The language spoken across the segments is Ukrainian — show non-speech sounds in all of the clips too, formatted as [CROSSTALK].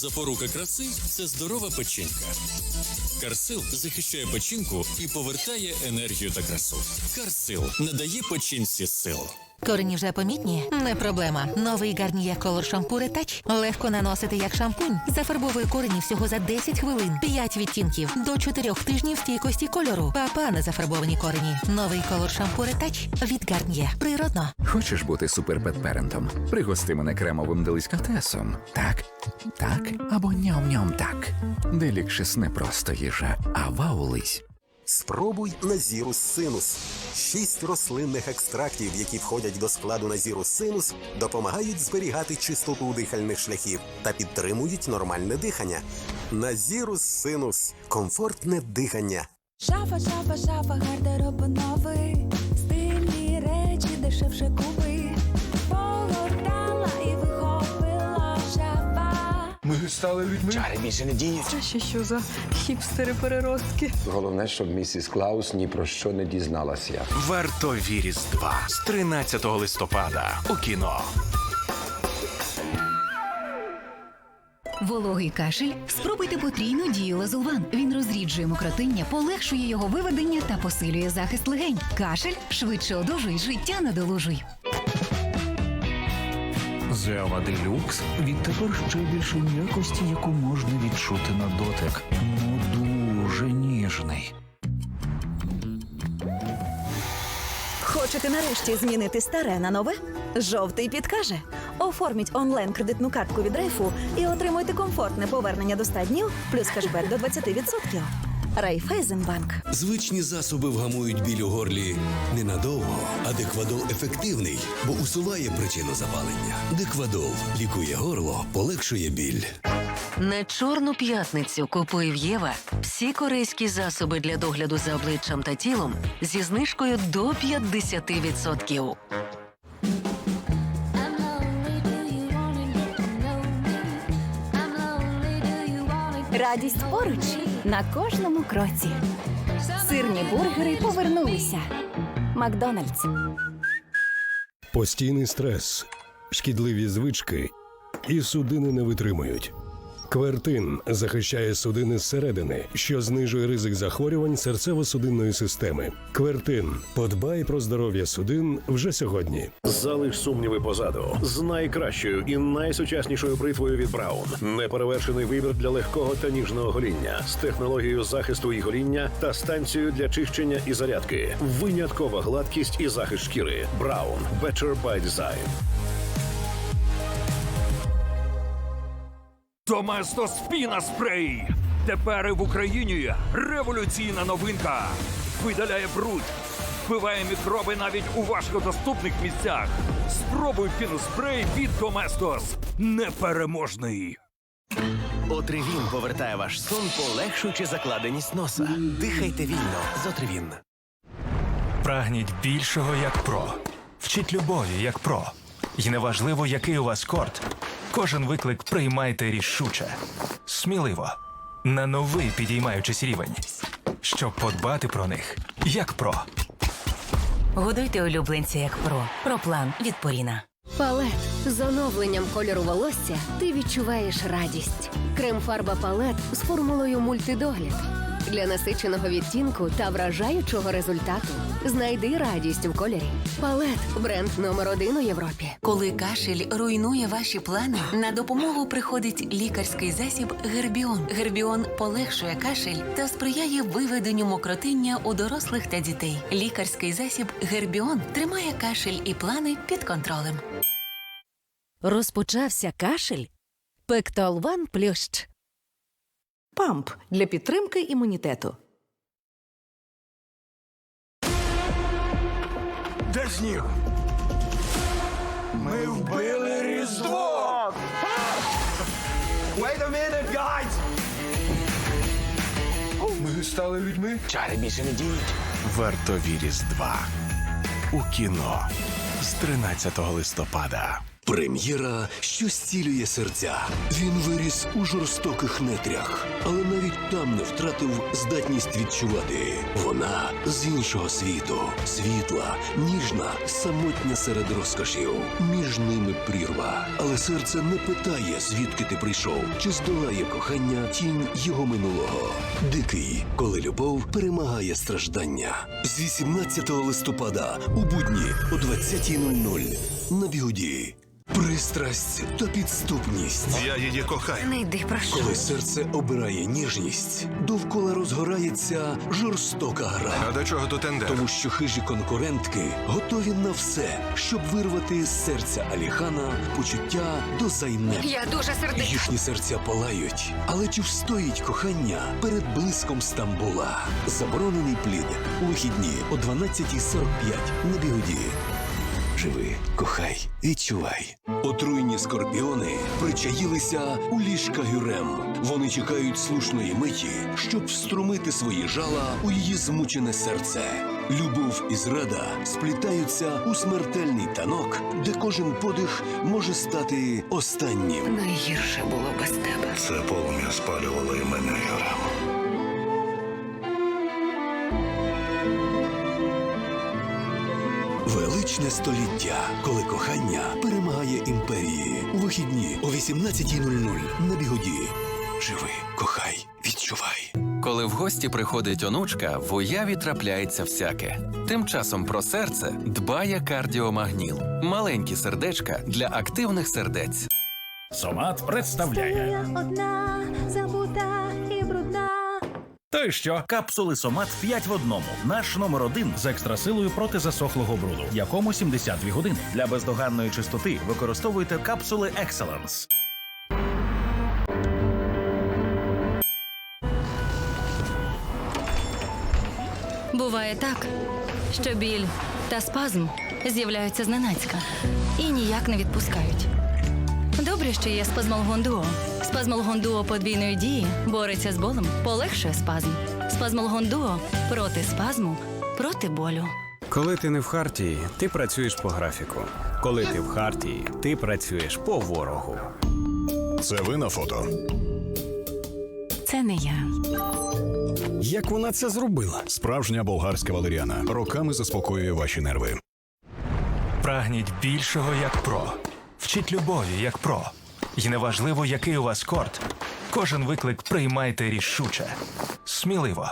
Запорука краси це здорова печінка. Карсил захищає печінку і повертає енергію та красу. Карсил надає печінці сил. Корені вже помітні? Не проблема. Новий Гарніє Color шампур Touch легко наносити як шампунь. Зафарбовує корені всього за 10 хвилин. 5 відтінків до 4 тижнів стійкості кольору. Папа на зафарбовані корені. Новий Color шампур Touch від Гарніє. Природно. Хочеш бути суперпетперентом? Пригости мене кремовим делікатесом. Так, так або ням-ням так. Делікшес не просто їжа, а ваулись. Спробуй Назірус синус. Шість рослинних екстрактів, які входять до складу Назірус синус, допомагають зберігати чистоту дихальних шляхів та підтримують нормальне дихання. Назірус синус комфортне дихання. Шафа, шафа, шафа, гардероб стали людьми. Чари більше не діють. Це ще що за хіпстери-переростки? Головне, щоб місіс Клаус ні про що не дізналася. Вартові Різдва з 13 листопада у кіно. Вологий кашель? Спробуйте потрійну дію лазулван. Він розріджує мокротиння, полегшує його виведення та посилює захист легень. Кашель швидше одужуй, життя надолужуй. Зева Делюкс відтепер ще більше м'якості, яку можна відчути на дотик. Ну дуже ніжний. Хочете нарешті змінити старе на нове? Жовтий підкаже. Оформіть онлайн кредитну картку від Рейфу і отримуйте комфортне повернення до 100 днів плюс кешбек до 20%. Райфайзенбанк. Звичні засоби вгамують біль у горлі ненадовго, а Деквадол ефективний, бо усуває причину запалення. Деквадол лікує горло, полегшує біль. На чорну п'ятницю купує в Єва всі корейські засоби для догляду за обличчям та тілом зі знижкою до 50%. Радість поруч на кожному кроці. Сирні бургери повернулися. Макдональдс. Постійний стрес, шкідливі звички і судини не витримують. Квертин захищає судини зсередини, що знижує ризик захворювань серцево-судинної системи. Квертин подбай про здоров'я судин вже сьогодні. Залиш сумніви позаду з найкращою і найсучаснішою бритвою від Браун. Неперевершений вибір для легкого та ніжного гоління з технологією захисту і гоління та станцією для чищення і зарядки. Виняткова гладкість і захист шкіри. Браун Better by Design. Доместо спіна спрей. Тепер і в Україні революційна новинка. Видаляє бруд, вбиває мікроби навіть у важкодоступних місцях. Спробуй піноспрей від Доместос. Непереможний. Отривін повертає ваш сон, полегшуючи закладеність носа. Дихайте вільно з Отривін. Прагніть більшого як про. Вчіть любові як про. І неважливо, який у вас корт. Кожен виклик приймайте рішуче. Сміливо. На новий підіймаючись рівень. Щоб подбати про них як про. Годуйте улюбленця як про. Про план від Поріна. Палет з оновленням кольору волосся ти відчуваєш радість. Крем-фарба палет з формулою мультидогляд для насиченого відтінку та вражаючого результату. Знайди радість у кольорі. Палет бренд номер один у Європі. Коли кашель руйнує ваші плани, на допомогу приходить лікарський засіб Гербіон. Гербіон полегшує кашель та сприяє виведенню мокротиння у дорослих та дітей. Лікарський засіб Гербіон тримає кашель і плани під контролем. Розпочався кашель. Пектолван плющ. Памп для підтримки імунітету. Де сніг? Ми вбили Різдво! Wait a minute, guys! Ми стали людьми. Чари більше не діють. Вартові Різдва у кіно з 13 листопада. Прем'єра, що зцілює серця. Він виріс у жорстоких нетрях, але навіть там не втратив здатність відчувати. Вона з іншого світу, світла, ніжна, самотня серед розкошів. Між ними прірва. Але серце не питає, звідки ти прийшов, чи здолає кохання тінь його минулого. Дикий, коли любов перемагає страждання. З 18 листопада у будні о 20.00 на бігуді. Пристрасть та підступність. Я її кохаю. Не йди, прошу. Коли серце обирає ніжність, довкола розгорається жорстока гра. А до чого тут тендер? Тому що хижі конкурентки готові на все, щоб вирвати з серця Аліхана почуття до зайнеп. Я дуже сердита. Їхні серця палають, але чи встоїть кохання перед блиском Стамбула? Заборонений плід у вихідні о 12.45 на бігуді. Живи, кохай, відчувай. Отруйні скорпіони причаїлися у ліжка Гюрем. Вони чекають слушної миті, щоб вструмити свої жала у її змучене серце. Любов і зрада сплітаються у смертельний танок, де кожен подих може стати останнім. Найгірше було без тебе. Це полум'я спалювало і мене, Юрем. Величне століття, коли кохання перемагає імперії. У вихідні о 18.00 на бігуді. Живи, кохай, відчувай. Коли в гості приходить онучка, в уяві трапляється всяке. Тим часом про серце дбає кардіомагніл. Маленькі сердечка для активних сердець. Сомат представляє. одна, забута. То й що? Капсули Сомат 5 в одному. Наш номер один з екстрасилою проти засохлого бруду, якому 72 години. Для бездоганної чистоти використовуйте капсули Excellence. Буває так, що біль та спазм з'являються зненацька і ніяк не відпускають. Добре, що є спазмолгон дуо. Спазмолгон дуо подвійної дії бореться з болем, полегшує спазм. Спазмолгон дуо проти спазму, проти болю. Коли ти не в хартії, ти працюєш по графіку. Коли ти в хартії, ти працюєш по ворогу. Це ви на фото. Це не я. Як вона це зробила? Справжня болгарська валеріана роками заспокоює ваші нерви. Прагніть більшого як про. Вчіть любові як про. І неважливо, який у вас корт. Кожен виклик приймайте рішуче, сміливо,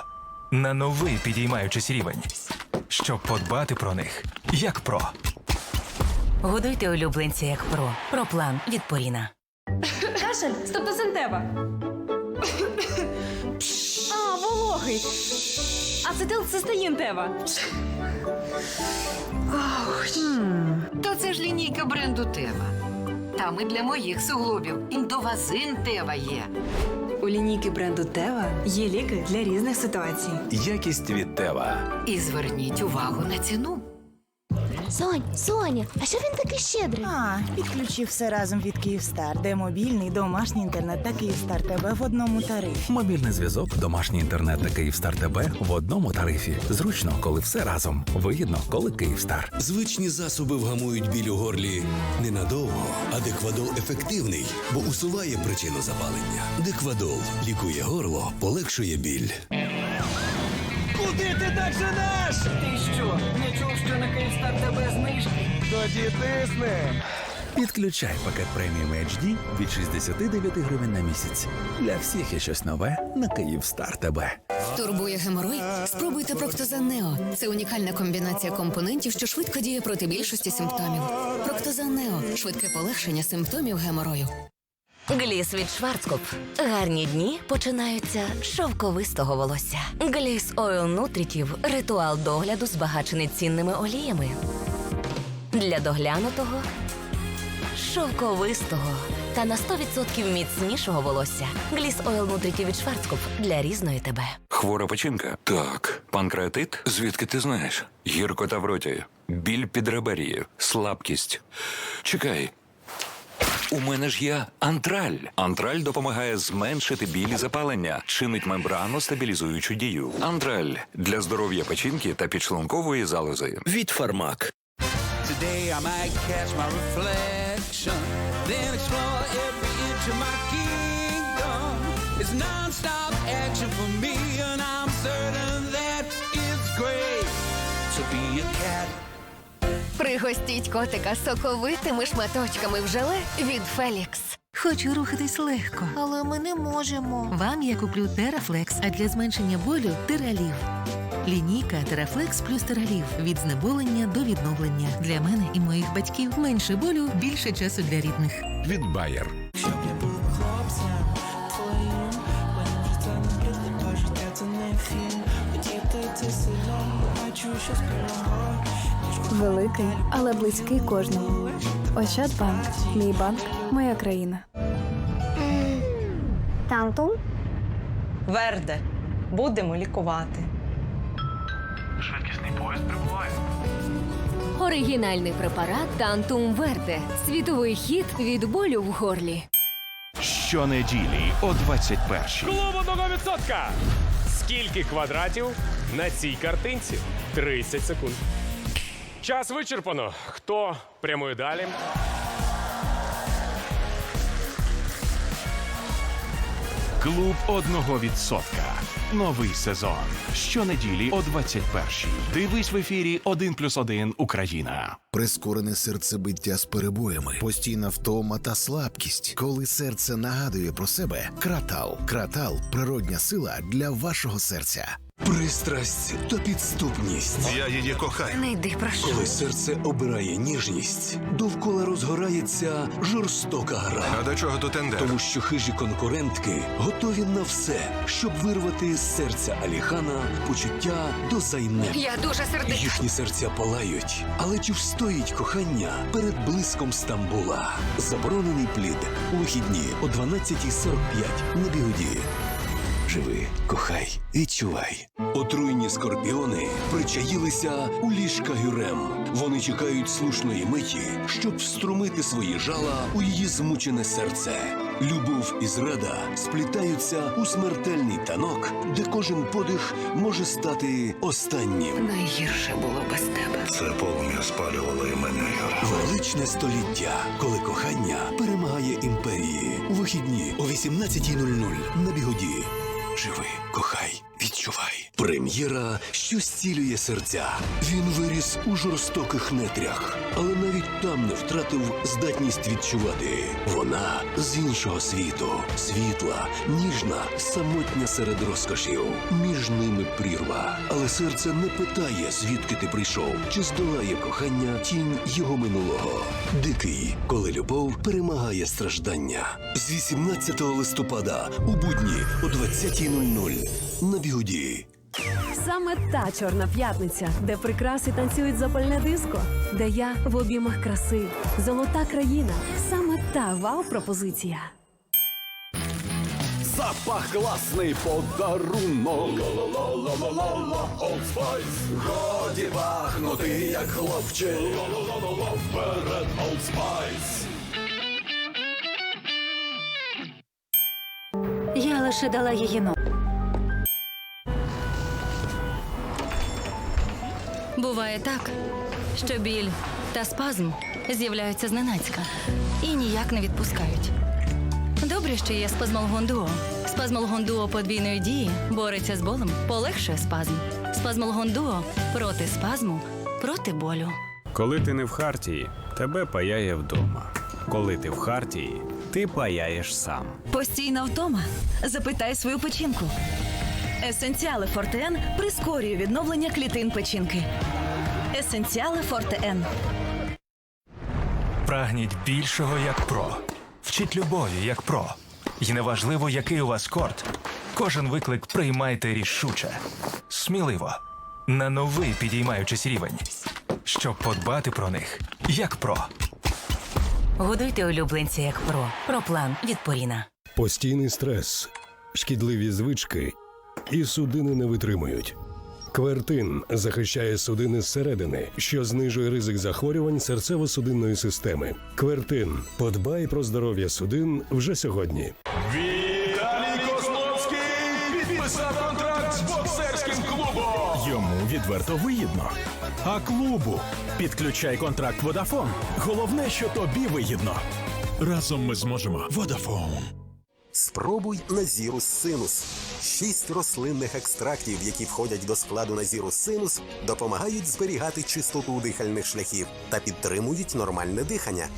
на новий підіймаючись рівень, щоб подбати про них як про. Годуйте улюбленця як про. Про план від Поріна. Кашель, стептосинтева. А, вологий. Ацетилцистеїн тева. То це ж лінійка бренду Тева. Там і для моїх суглобів індовазин Тева є. У лінійки бренду Тева є ліки для різних ситуацій. Якість від Тева. І зверніть увагу на ціну. Сонь, Соня, а що він такий щедрий? А, підключив все разом від Київстар, де мобільний, домашній інтернет та Київстар ТБ в одному тарифі. Мобільний зв'язок, домашній інтернет та Київстар ТБ в одному тарифі. Зручно, коли все разом. Вигідно, коли Київстар. Звичні засоби вгамують біль у горлі ненадовго, а деквадол ефективний, бо усуває причину запалення. Деквадол лікує горло, полегшує біль. Куди ти так женеш? Ти Київстар тебе знижки? Тоді тисни. Підключай пакет преміум HD від 69 гривень на місяць. Для всіх є щось нове на Київстар ТБ. Турбує геморой? Спробуйте Проктозан Нео. Це унікальна комбінація компонентів, що швидко діє проти більшості симптомів. Проктозан Нео швидке полегшення симптомів геморою. Гліс від Шварцкоп. Гарні дні починаються з шовковистого волосся. Гліс Ойл Нутрітів ритуал догляду збагачений цінними оліями. Для доглянутого, шовковистого та на 100% міцнішого волосся. Гліс Ойл Нутрітів від Шварцкоп для різної тебе. Хвора печінка? Так. Панкреатит? Звідки ти знаєш? Гіркота в роті, біль під ребер'ї, слабкість. Чекай. У мене ж є антраль. Антраль допомагає зменшити біль і запалення, чинить мембрану стабілізуючу дію. Антраль для здоров'я печінки та підшлункової залози. Від фармак. Today I might catch my reflection then explore every inch of my kingdom. It's non-stop action for me, and I'm certain that it's great. Пригостіть котика соковитими шматочками в желе від Фелікс. Хочу рухатись легко. Але ми не можемо. Вам я куплю Терафлекс, а для зменшення болю тералів. Лінійка Терафлекс плюс тералів від знеболення до відновлення. Для мене і моїх батьків менше болю, більше часу для рідних. Від Bayer. Великий, але близький кожному. Ощадбанк. Мій банк, моя країна. Тантум? Верде. Будемо лікувати. Швидкісний поїзд прибуває. Оригінальний препарат Тантум Верде. Світовий хід від болю в горлі. Щонеділі о 21-й. Клуб одного відсотка! Скільки квадратів на цій картинці? 30 секунд. Час вичерпано. Хто прямує далі? Клуб одного відсотка. Новий сезон. Щонеділі о 21-й. Дивись в ефірі 1+,1 Україна. Прискорене серцебиття з перебоями, постійна втома та слабкість. Коли серце нагадує про себе, кратал. Кратал природня сила для вашого серця. Пристрасть та підступність. Я її кохаю. Не йди, прошу. Коли серце обирає ніжність, довкола розгорається жорстока гра. А до чого тут ендер? Тому що хижі конкурентки готові на все, щоб вирвати з серця Аліхана почуття до зайнеп. Я дуже сердита. Їхні серця палають, але чи встоїть кохання перед блиском Стамбула? Заборонений плід у вихідні о 12.45 на бігоді. Живи, кохай, відчувай. Отруйні скорпіони причаїлися у ліжка Гюрем. Вони чекають слушної миті, щоб вструмити свої жала у її змучене серце. Любов і зрада сплітаються у смертельний танок, де кожен подих може стати останнім. Найгірше було без тебе. Це полум'я спалювало і мене. Величне століття, коли кохання перемагає імперії. У вихідні о 18.00 на бігоді. Живи, кохай. Прем'єра, що зцілює серця. Він виріс у жорстоких нетрях, але навіть там не втратив здатність відчувати. Вона з іншого світу, світла, ніжна, самотня серед розкошів. Між ними прірва. Але серце не питає, звідки ти прийшов, чи здолає кохання тінь його минулого. Дикий, коли любов перемагає страждання. З 18 листопада у будні о 20.00 на бігоді. Саме та чорна п'ятниця, де прикраси танцюють запальне диско, де я в обіймах краси, золота країна. Саме та вау-пропозиція. Запах класний подарунок. Годі пахнути, як хлопчик. Вперед, Old Spice. Я лише дала її но. Буває так, що біль та спазм з'являються зненацька і ніяк не відпускають. Добре, що є спазмолгон дуо. Спазмолгон дуо подвійної дії бореться з болем, полегшує спазм. Спазмолгон дуо проти спазму, проти болю. Коли ти не в хартії, тебе паяє вдома. Коли ти в хартії, ти паяєш сам. Постійна втома. Запитай свою печінку. Есенціали Фортен прискорює відновлення клітин печінки. Есенціали Фортен. Прагніть більшого як про. Вчіть любові як про. І неважливо, який у вас корт. Кожен виклик приймайте рішуче, сміливо, на новий підіймаючись рівень, щоб подбати про них як про. Годуйте улюбленця як про. Проплан від Поріна. Постійний стрес, шкідливі звички і судини не витримують. Квертин захищає судини зсередини, що знижує ризик захворювань серцево-судинної системи. Квертин подбай про здоров'я судин вже сьогодні. Віталій Козловський підписав контракт з боксерським клубом. Йому відверто вигідно. А клубу підключай контракт Водафон. Головне, що тобі вигідно. Разом ми зможемо. Водафон. Спробуй Назірус Синус. Шість рослинних екстрактів, які входять до складу Назірус Синус, допомагають зберігати чистоту дихальних шляхів та підтримують нормальне дихання.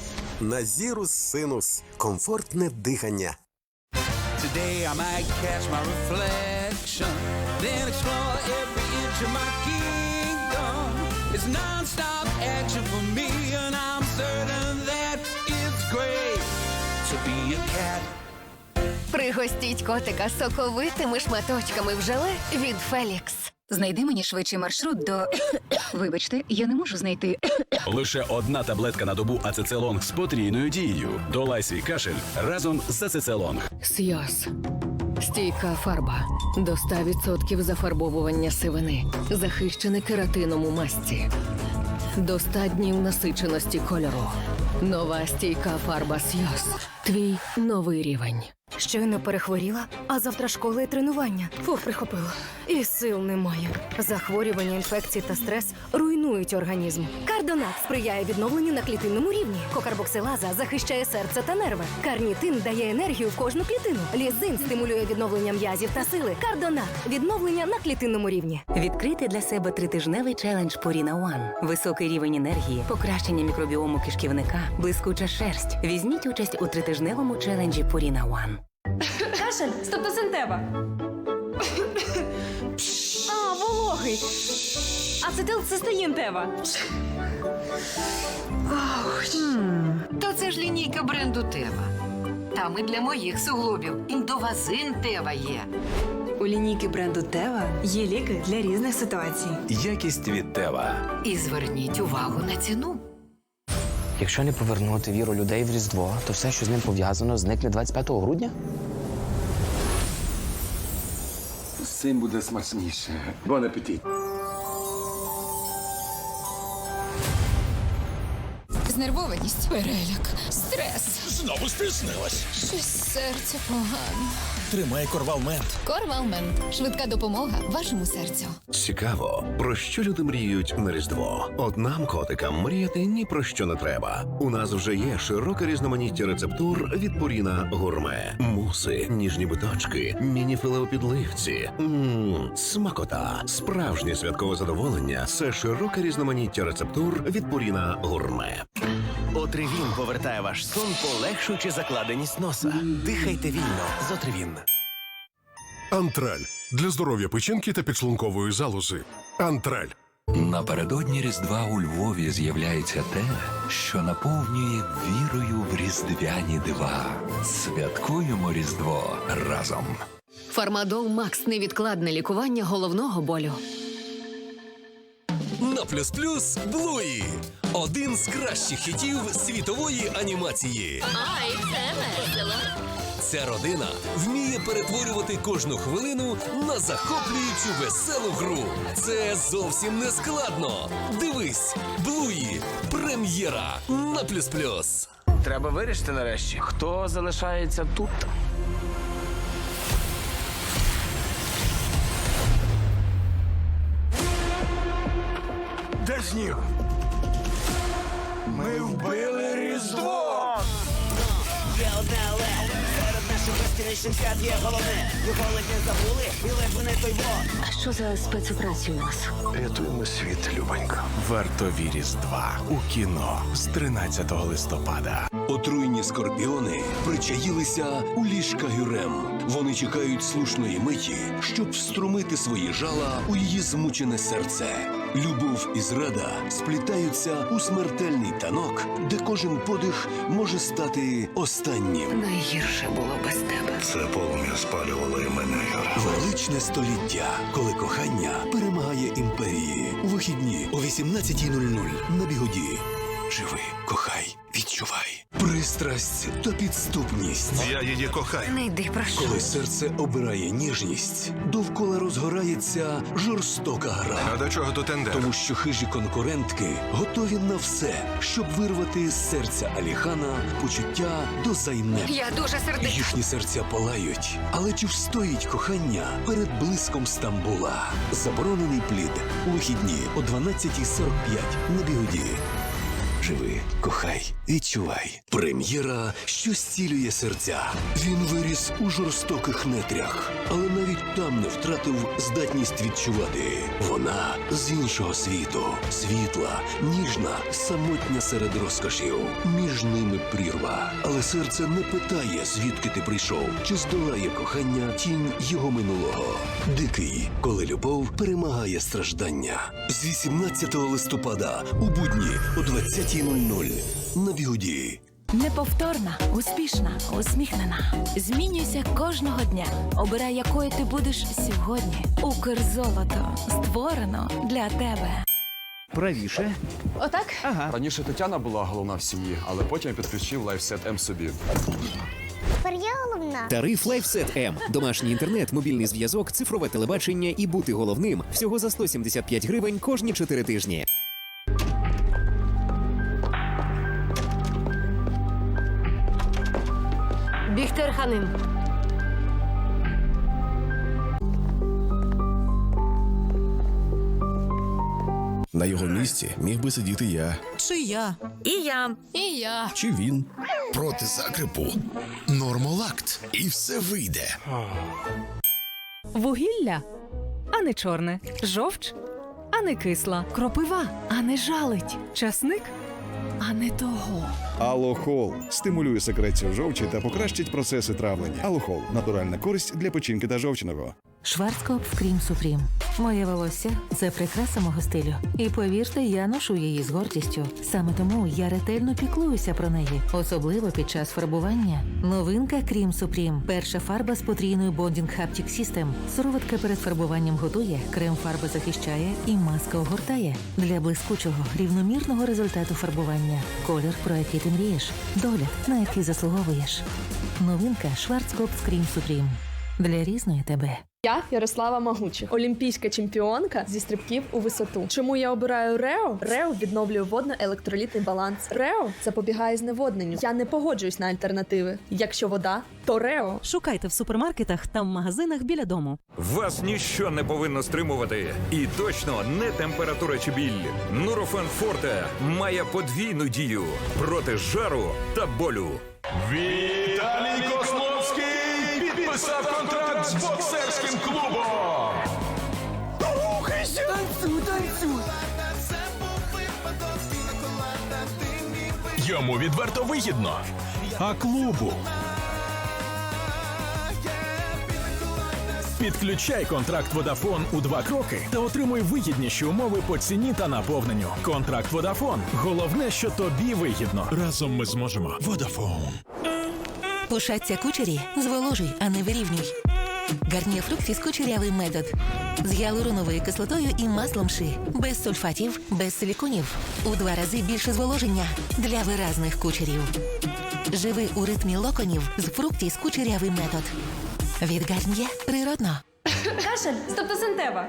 Назірус Синус комфортне дихання. Today I might catch my reflection, then explore every inch of my kingdom. It's non-stop action for me, Пригостіть котика соковитими шматочками в желе від Фелікс. Знайди мені швидший маршрут до. [COUGHS] Вибачте, я не можу знайти. [COUGHS] Лише одна таблетка на добу ацецелонг з потрійною дією. Долай свій кашель разом з ацецелонг. Сйоз. Стійка фарба. До 100% зафарбовування сивини. Захищене кератином у масці. До 100 днів насиченості кольору. Нова стійка фарба Сйоз. Твій новий рівень. Щойно перехворіла, а завтра школа і тренування. Фух, прихопила. І сил немає. Захворювання, інфекції та стрес руйнують організм. Кардонат сприяє відновленню на клітинному рівні. Кокарбоксилаза захищає серце та нерви. Карнітин дає енергію в кожну клітину. Лізин стимулює відновлення м'язів та сили. Кардонат відновлення на клітинному рівні. Відкрити для себе тритижневий челендж Purina One. Високий рівень енергії, покращення мікробіому кишківника, блискуча шерсть. Візьміть участь у тритижневому челенджі Purina One. Кашель, стептосинтева. А, вологий. Ацетилцистеїн тева. То це ж лінійка бренду Тева. Там і для моїх суглобів індовазин Тева є. У лінійки бренду Тева є ліки для різних ситуацій. Якість від Тева. І зверніть увагу на ціну. Якщо не повернути віру людей в Різдво, то все, що з ним пов'язано, зникне 25 грудня? З цим буде смачніше. Бон апетит. Знервованість, переляк, стрес. Знову стиснилась. Щось серце погано. Тримай корвалмент. Корвалмент. Швидка допомога вашому серцю. Цікаво, про що люди мріють на Різдво? От нам, котикам, мріяти ні про що не треба. У нас вже є широке різноманіття рецептур від Пуріна Гурме, муси, ніжні биточки, міні-філе у підливці. Мм, смакота, справжнє святкове задоволення. Це широке різноманіття рецептур від Пуріна Гурме. Отривін повертає ваш сон, полегшуючи закладеність носа. Дихайте вільно з Отривін. Антраль для здоров'я печінки та підшлункової залози. Антраль. Напередодні Різдва у Львові з'являється те, що наповнює вірою в різдвяні дива. Святкуємо Різдво разом. Фармадол Макс невідкладне лікування головного болю. На плюс плюс Блуї. Один з кращих хітів світової анімації. Ай, це весело. Ця родина вміє перетворювати кожну хвилину на захоплюючу веселу гру. Це зовсім не складно. Дивись, Блуї. Прем'єра на плюс плюс. Треба вирішити нарешті, хто залишається тут. Де сніг? Ми вбили Різдво! Є одне але серед наших безкінечних свят є головне. Його ледь не забули, і ледь вони той во. А що за спецоперація у нас? Рятуємо світ, Любонька. Вартові Різдва у кіно з 13 листопада. Отруйні скорпіони причаїлися у ліжка Гюрем. Вони чекають слушної миті, щоб вструмити свої жала у її змучене серце. Любов і зрада сплітаються у смертельний танок, де кожен подих може стати останнім. Найгірше було без тебе. Це полум'я спалювало і мене. Величне століття, коли кохання перемагає імперії. У вихідні о 18.00 на бігоді. Живи, кохай, відчувай. Пристрасть та підступність. Я її кохаю. Не йди, прошу. Коли серце обирає ніжність, довкола розгорається жорстока гра. А до чого тут ендер? Тому що хижі конкурентки готові на все, щоб вирвати з серця Аліхана почуття до зайнеп. Я дуже сердита. Їхні серця палають, але чи встоїть кохання перед блиском Стамбула? Заборонений плід у вихідні о 12.45 на бігоді. Живи, кохай, відчувай. Прем'єра, що зцілює серця. Він виріс у жорстоких нетрях, але навіть там не втратив здатність відчувати. Вона з іншого світу, світла, ніжна, самотня серед розкошів. Між ними прірва. Але серце не питає, звідки ти прийшов, чи здолає кохання тінь його минулого. Дикий, коли любов перемагає страждання. З 18 листопада у будні о 20.00 на бігоді. Неповторна, успішна, усміхнена. Змінюйся кожного дня. Обирай, якою ти будеш сьогодні. Укрзолото створено для тебе. Правіше. Отак? Ага. Раніше Тетяна була головна в сім'ї, але потім я підключив лайфсет М собі. Тепер я головна. Тариф LifeSet M. Домашній інтернет, мобільний зв'язок, цифрове телебачення і бути головним всього за 175 гривень кожні 4 тижні. Бігтер Ханим. На його місці міг би сидіти я. Чи я? І я. І я. Чи він? Проти закрипу. Нормолакт. І все вийде. Вугілля, а не чорне. Жовч, а не кисла. Кропива, а не жалить. Часник, а не того. Алохол стимулює секрецію жовчі та покращить процеси травлення. Алохол натуральна користь для печінки та жовчного. Шварцкоп в Крім Супрім. Моє волосся це прикраса мого стилю. І повірте, я ношу її з гордістю. Саме тому я ретельно піклуюся про неї, особливо під час фарбування. Новинка Крім Супрім. Перша фарба з потрійною Bonding Haptic System. Сироватка перед фарбуванням готує, крем фарби захищає і маска огортає для блискучого рівномірного результату фарбування. Колір, про який ти мрієш, догляд, на який заслуговуєш. Новинка Шварцкоп з Крім Супрім. Для різної тебе. Я Ярослава Магучих, олімпійська чемпіонка зі стрибків у висоту. Чому я обираю Рео? Рео відновлює водно-електролітний баланс. Рео запобігає зневодненню. Я не погоджуюсь на альтернативи. Якщо вода, то Рео. Шукайте в супермаркетах та в магазинах біля дому. Вас ніщо не повинно стримувати. І точно не температура чи біль. Нурофен Форте має подвійну дію проти жару та болю. Віталій Козловський підписав контракт з боксерським клубом. Рухайся! Танцюй, танцюй! Йому відверто вигідно. А клубу. Підключай контракт Водафон у два кроки та отримуй вигідніші умови по ціні та наповненню. Контракт Водафон. Головне, що тобі вигідно. Разом ми зможемо. Водафон. Пушаться кучері зволожуй, а не вирівнюй. Гарнір фруктів кучерявий метод. З гіалуроновою кислотою і маслом ши. Без сульфатів, без силіконів. У два рази більше зволоження для виразних кучерів. Живи у ритмі локонів з фруктів кучерявий метод. Від Гарнє природно. Кашель, стептосинтева.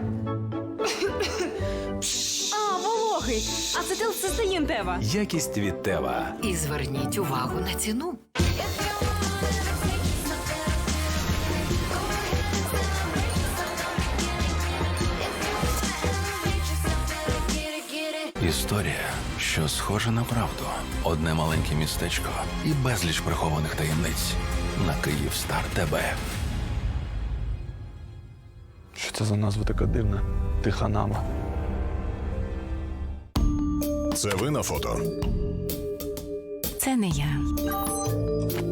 А, вологий. Ацетилцистеїн тева. Якість від Тева. І зверніть увагу на ціну. Історія, що схожа на правду. Одне маленьке містечко і безліч прихованих таємниць на Київ Стар ТБ. Що це за назва така дивна? Тиха нама. Це ви на фото. Це не я.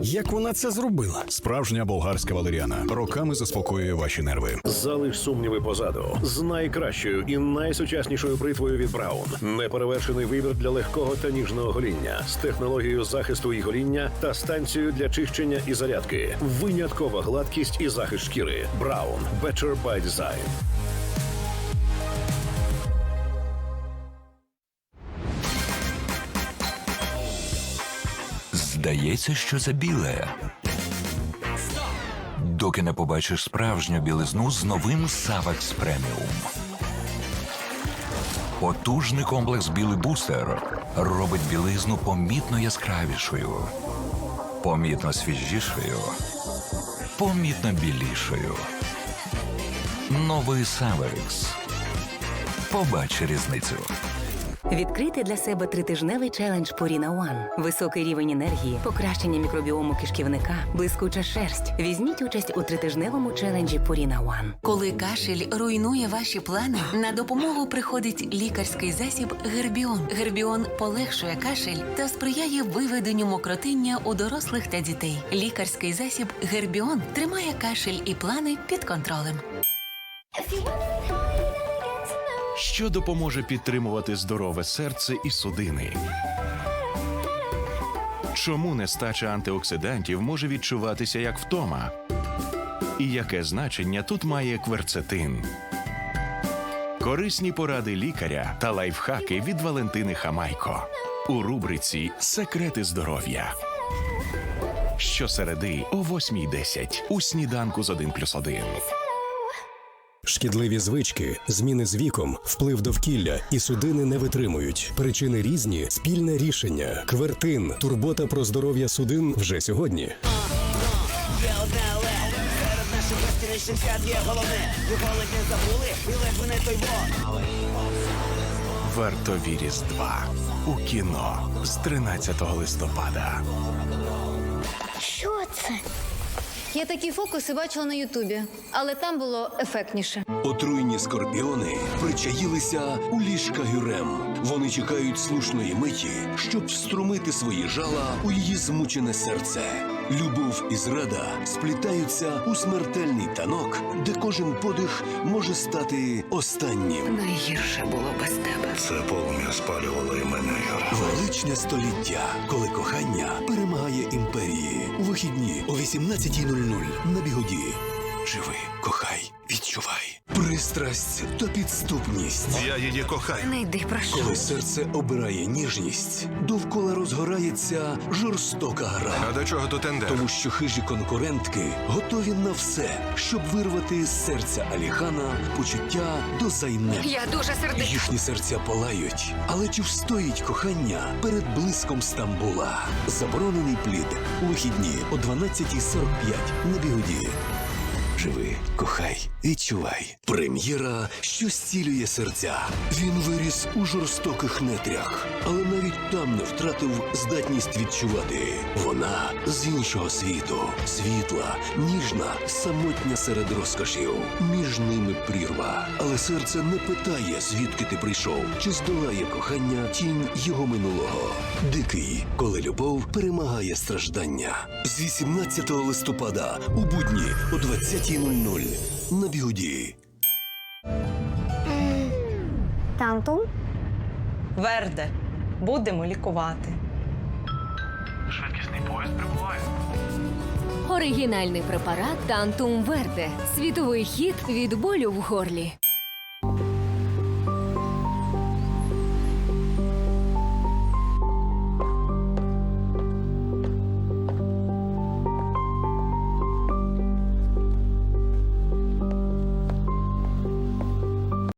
Як вона це зробила? Справжня болгарська валеріана роками заспокоює ваші нерви. Залиш сумніви позаду з найкращою і найсучаснішою бритвою від Браун. Неперевершений вибір для легкого та ніжного гоління з технологією захисту і гоління та станцією для чищення і зарядки. Виняткова гладкість і захист шкіри. Браун Better by Design. Здається, що це біле. Доки не побачиш справжню білизну з новим Савекс Преміум. Потужний комплекс Білий бустер робить білизну помітно яскравішою, помітно свіжішою, помітно білішою. Новий Савекс. Побач різницю. Відкрити для себе тритижневий челендж Purina One. Високий рівень енергії, покращення мікробіому кишківника, блискуча шерсть. Візьміть участь у тритижневому челенджі Purina One. Коли кашель руйнує ваші плани, на допомогу приходить лікарський засіб Гербіон. Гербіон полегшує кашель та сприяє виведенню мокротиння у дорослих та дітей. Лікарський засіб Гербіон тримає кашель і плани під контролем. Що допоможе підтримувати здорове серце і судини. Чому нестача антиоксидантів може відчуватися як втома? І яке значення тут має кверцетин? Корисні поради лікаря та лайфхаки від Валентини Хамайко у рубриці Секрети здоров'я. Щосереди о 8.10 у сніданку з 1 плюс 1. Шкідливі звички, зміни з віком, вплив довкілля і судини не витримують. Причини різні, спільне рішення. Квертин. Турбота про здоров'я судин вже сьогодні. Вартові Різдва у кіно з 13 листопада. Що це? Я такі фокуси бачила на Ютубі, але там було ефектніше. Отруйні скорпіони причаїлися у ліжка Гюрем. Вони чекають слушної миті, щоб вструмити свої жала у її змучене серце. Любов і зрада сплітаються у смертельний танок, де кожен подих може стати останнім. Найгірше було без тебе. Це полум'я спалювало і мене. Величне століття, коли кохання перемагає імперії. У вихідні о 18.00 на бігоді. Живи, кохай, відчувай. Пристрасть та підступність. Я її кохаю. Не йди, прошу. Коли серце обирає ніжність, довкола розгорається жорстока гра. А до чого тут тендер? Тому що хижі конкурентки готові на все, щоб вирвати з серця Аліхана почуття до зайнеп. Я дуже сердита. Їхні серця палають, але чи встоїть кохання перед блиском Стамбула? Заборонений плід у вихідні о 12.45 на бігоді. Живи, кохай, відчувай. Прем'єра, що зцілює серця. Він виріс у жорстоких нетрях, але навіть там не втратив здатність відчувати. Вона з іншого світу, світла, ніжна, самотня серед розкошів. Між ними прірва. Але серце не питає, звідки ти прийшов, чи здолає кохання тінь його минулого. Дикий, коли любов перемагає страждання. З 18 листопада у будні о 20.00 на бігуді. Тантум? Верде. Будемо лікувати. Швидкісний поїзд прибуває. Оригінальний препарат Тантум Верде. Світовий хід від болю в горлі.